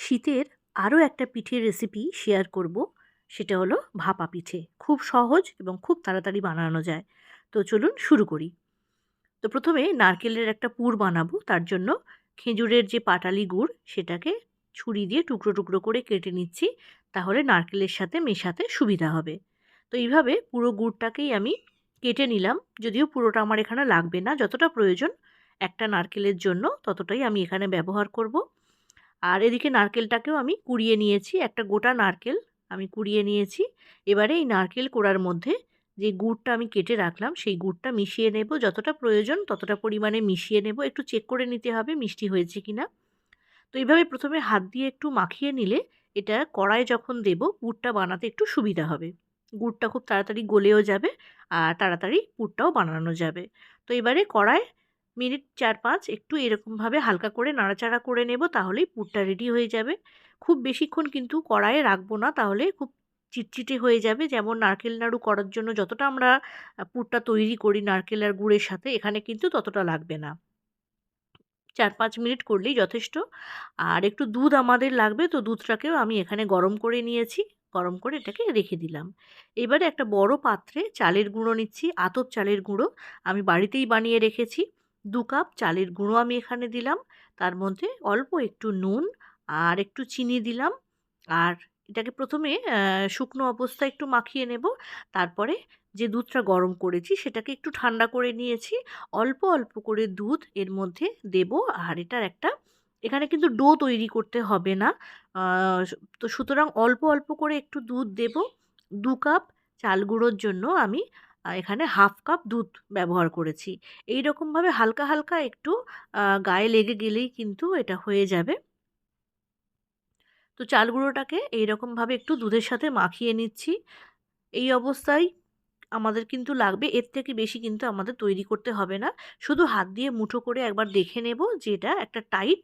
শীতের আরও একটা পিঠের রেসিপি শেয়ার করব। সেটা হলো ভাপা পিঠে। খুব সহজ এবং খুব তাড়াতাড়ি বানানো যায়। তো চলুন শুরু করি। তো প্রথমে নারকেলের একটা পুর বানাবো। তার জন্য খেজুরের যে পাটালি গুড়, সেটাকে ছুরি দিয়ে টুকরো টুকরো করে কেটে নিচ্ছি। তাহলে নারকেলের সাথে মেশাতে সুবিধা হবে। তো এইভাবে পুরো গুড়টাকেই আমি কেটে নিলাম। যদিও পুরোটা আমার এখানে লাগবে না। যতটা প্রয়োজন একটা নারকেলের জন্য, ততটাই আমি এখানে ব্যবহার করব। আর এদিকে নারকেলটাকেও আমি কুড়িয়ে নিয়েছি, একটা গোটা নারকেল আমি কুড়িয়ে নিয়েছি। এবারে এই নারকেল কোড়ার মধ্যে যে গুড়টা আমি কেটে রাখলাম, সেই গুড়টা মিশিয়ে নেব। যতটা প্রয়োজন ততটা পরিমাণে মিশিয়ে নেব। একটু চেক করে নিতে হবে মিষ্টি হয়েছে কি না তো এইভাবে প্রথমে হাত দিয়ে একটু মাখিয়ে নিলে এটা কড়ায় যখন দেব, গুড়টা বানাতে একটু সুবিধা হবে। গুড়টা খুব তাড়াতাড়ি গলেও যাবে আর তাড়াতাড়ি পুরটাও বানানো যাবে। তো এবারে কড়ায় মিনিট চার পাঁচ একটু এরকমভাবে হালকা করে নাড়াচাড়া করে নেব তাহলেই পুরটা রেডি হয়ে যাবে। খুব বেশিক্ষণ কিন্তু কড়াইয়ে রাখব না তাহলে খুব চিটচিটে হয়ে যাবে। যেমন নারকেল নাড়ু করার জন্য যতটা আমরা পুরটা তৈরি করি নারকেল আর গুড়ের সাথে এখানে কিন্তু ততটা লাগবে না। চার পাঁচ মিনিট করলেই যথেষ্ট। আর একটু দুধ আমাদের লাগবে তো দুধটাকেও আমি এখানে গরম করে নিয়েছি। গরম করে এটাকে রেখে দিলাম। এবারে একটা বড় পাত্রে চালের গুঁড়ো নিচ্ছি, আতপ চালের গুঁড়ো আমি বাড়িতেই বানিয়ে রেখেছি। দু কাপ চালের গুঁড়ো আমি এখানে দিলাম। তার মধ্যে অল্প একটু নুন আর একটু চিনি দিলাম। আর এটাকে প্রথমে শুকনো অবস্থায় একটু মাখিয়ে নেব। তারপরে যে দুধটা গরম করেছি সেটাকে একটু ঠান্ডা করে নিয়েছি। অল্প অল্প করে দুধ এর মধ্যে দেব। আর এটার একটা, এখানে কিন্তু ডো তৈরি করতে হবে না। তো সুতরাং অল্প অল্প করে একটু দুধ দেব। দু কাপ চাল গুঁড়োর জন্য আমি এখানে হাফ কাপ দুধ ব্যবহার করেছি। এই রকমভাবে হালকা হালকা একটু গায়ে লেগে গেলেই কিন্তু এটা হয়ে যাবে। তো চাল গুঁড়োটাকে এইরকমভাবে একটু দুধের সাথে মাখিয়ে নিচ্ছি। এই অবস্থায় আমাদের কিন্তু লাগবে, এর থেকে বেশি কিন্তু আমাদের তৈরি করতে হবে না। শুধু হাত দিয়ে মুঠো করে একবার দেখে নেব যে এটা একটা টাইট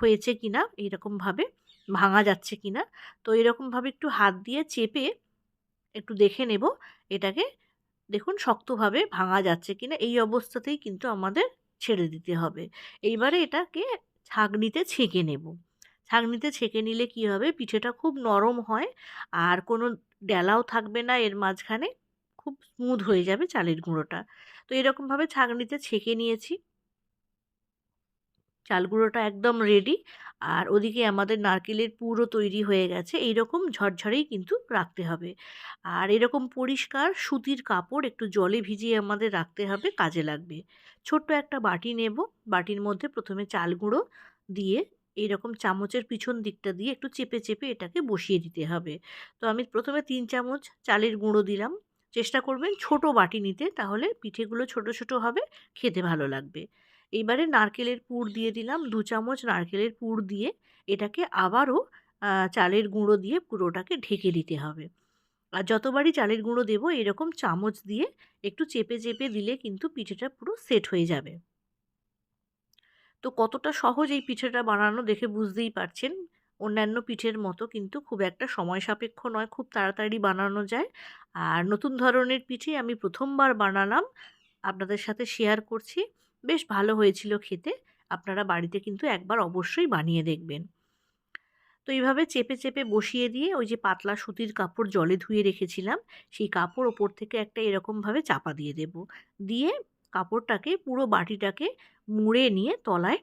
হয়েছে কিনা, এইরকমভাবে ভাঙা যাচ্ছে কিনা। তো এরকমভাবে একটু হাত দিয়ে চেপে একটু দেখে নেব এটাকে দেখুন শক্তভাবে ভাঙা যাচ্ছে কিনা এই অবস্থাতেই কিন্তু আমাদের ছেড়ে দিতে হবে। এইবারে এটাকে ছাঁকনিতে ছেঁকে নেব। ছাঁকনিতে ছেঁকে নিলে কি হবে? পিঠেটা খুব নরম হয় আর কোনো ডেলাও থাকবে না, এর মাঝখানে খুব স্মুথ হয়ে যাবে চালের গুঁড়োটা। তো এরকমভাবে ছাঁকনিতে ছেঁকে নিয়েছি। চাল গুঁড়োটা একদম রেডি আর ওদিকে আমাদের নারকেলের পুরো তৈরি হয়ে গেছে। এই রকম ঝরঝরেই কিন্তু রাখতে হবে। আর এরকম পরিষ্কার সুতির কাপড় একটু জলে ভিজিয়ে আমাদের রাখতে হবে, কাজে লাগবে। ছোট্ট একটা বাটি নেব। বাটির মধ্যে প্রথমে চাল গুঁড়ো দিয়ে এইরকম চামচের পিছন দিকটা দিয়ে একটু চেপে চেপে এটাকে বসিয়ে দিতে হবে। তো আমি প্রথমে তিন চামচ চালের গুঁড়ো দিলাম। চেষ্টা করবেন ছোট বাটি নিতে, তাহলে পিঠেগুলো ছোট ছোট হবে, খেতে ভালো লাগবে। এবারে নারকেলের পুর দিয়ে দিলাম, দু চামচ নারকেলের পুর দিয়ে এটাকে আবারও চালের গুঁড়ো দিয়ে পুরোটাকে ঢেকে দিতে হবে। আর যতবারই চালের গুঁড়ো দেবো, এরকম চামচ দিয়ে একটু চেপে চেপে দিলে কিন্তু পিঠেটা পুরো সেট হয়ে যাবে। তো কতটা সহজ এই পিঠেটা বানানো দেখে বুঝতেই পারছেন। অন্যান্য পিঠের মতো কিন্তু খুব একটা সময় সাপেক্ষ নয়, খুব তাড়াতাড়ি বানানো যায়। আর নতুন ধরনের পিঠে আমি প্রথমবার বানালাম, আপনাদের সাথে শেয়ার করছি। বেশ ভালো হয়েছিল খেতে। আপনারা বাড়িতে কিন্তু একবার অবশ্যই বানিয়ে দেখবেন। তো এইভাবে চেপে চেপে বসিয়ে দিয়ে ওই যে পাতলা সুতির কাপড় জলে ধুয়ে রেখেছিলাম, সেই কাপড় ওপর থেকে একটা এরকমভাবে চাপা দিয়ে দেব। দিয়ে কাপড়টাকে, পুরো বাটিটাকে মুড়ে নিয়ে তলায়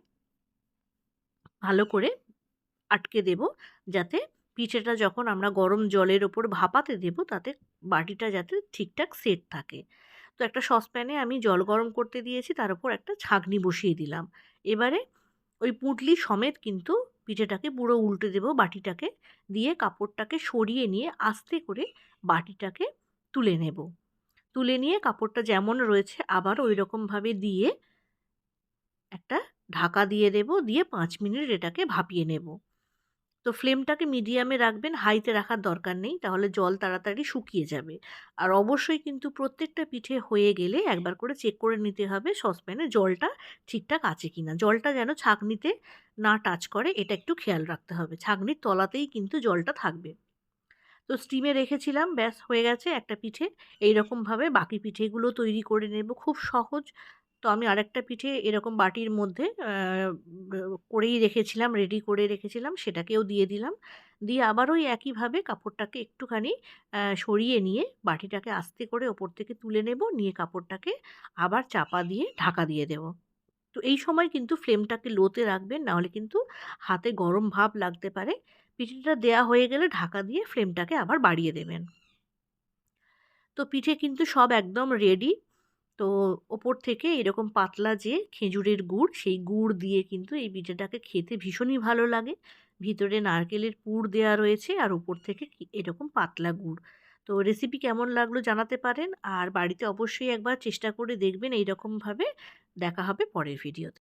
ভালো করে আটকে দেব, যাতে পিঠেটা যখন আমরা গরম জলের ওপর ভাপাতে দেব, তাতে বাটিটা যাতে ঠিকঠাক সেট থাকে। তো একটা সসপ্যানে আমি জল গরম করতে দিয়েছি, তার উপর একটা ছাঁকনি বসিয়ে দিলাম। এবারে ওই পুঁটলি সমেত কিন্তু পিঠেটাকে পুরো উল্টে দেব বাটিটাকে, দিয়ে কাপড়টাকে সরিয়ে নিয়ে আস্তে করে বাটিটাকে তুলে নেব। তুলে নিয়ে কাপড়টা যেমন রয়েছে আবার ওই রকমভাবে দিয়ে একটা ঢাকা দিয়ে দেব, দিয়ে পাঁচ মিনিট এটাকে ভাপিয়ে নেব। তো ফ্লেমটাকে মিডিয়ামে রাখবেন, হাইতে রাখার দরকার নেই, তাহলে জল তাড়াতাড়ি শুকিয়ে যাবে। আর অবশ্যই কিন্তু প্রত্যেকটা পিঠে হয়ে গেলে একবার করে চেক করে নিতে হবে সসপ্যানে জলটা ঠিকঠাক আছে কি না জলটা যেন ছাঁকনিতে না টাচ করে, এটা একটু খেয়াল রাখতে হবে। ছাঁকনির তলাতেই কিন্তু জলটা থাকবে। তো স্টিমে রেখেছিলাম, ব্যাস হয়ে গেছে একটা পিঠে। এই রকমভাবে বাকি পিঠেগুলো তৈরি করে নেব। খুব সহজ তো আমি আরেকটা পিঠে এরকম বাটির মধ্যে করেই রেখেছিলাম রেডি করে রেখেছিলাম, সেটাকেও দিয়ে দিলাম। দিয়ে আবার ওই একইভাবে কাপড়টাকে একটুখানি সরিয়ে নিয়ে বাটিটাকে আস্তে করে ওপর থেকে তুলে নেব, নিয়ে কাপড়টাকে আবার চাপা দিয়ে ঢাকা দিয়ে দেব। তো এই সময় কিন্তু ফ্লেমটাকে লোতে রাখবেন, নাহলে কিন্তু হাতে গরম ভাব লাগতে পারে। পিঠেটা দেয়া হয়ে গেলে ঢাকা দিয়ে ফ্লেমটাকে আবার বাড়িয়ে দেবেন। তো পিঠে কিন্তু সব একদম রেডি তো ওপর থেকে এরকম পাতলা যে খেজুরের গুড়, সেই গুড় দিয়ে কিন্তু এই পিঠেটাকে খেতে ভীষণই ভালো লাগে। ভিতরে নারকেলের পুর দেয়া রয়েছে আর ওপর থেকে এরকম পাতলা গুড়। তো রেসিপি কেমন লাগল জানাতে পারেন, আর বাড়িতে অবশ্যই একবার চেষ্টা করে দেখবেন এইরকমভাবে। দেখা হবে পরের ভিডিওতে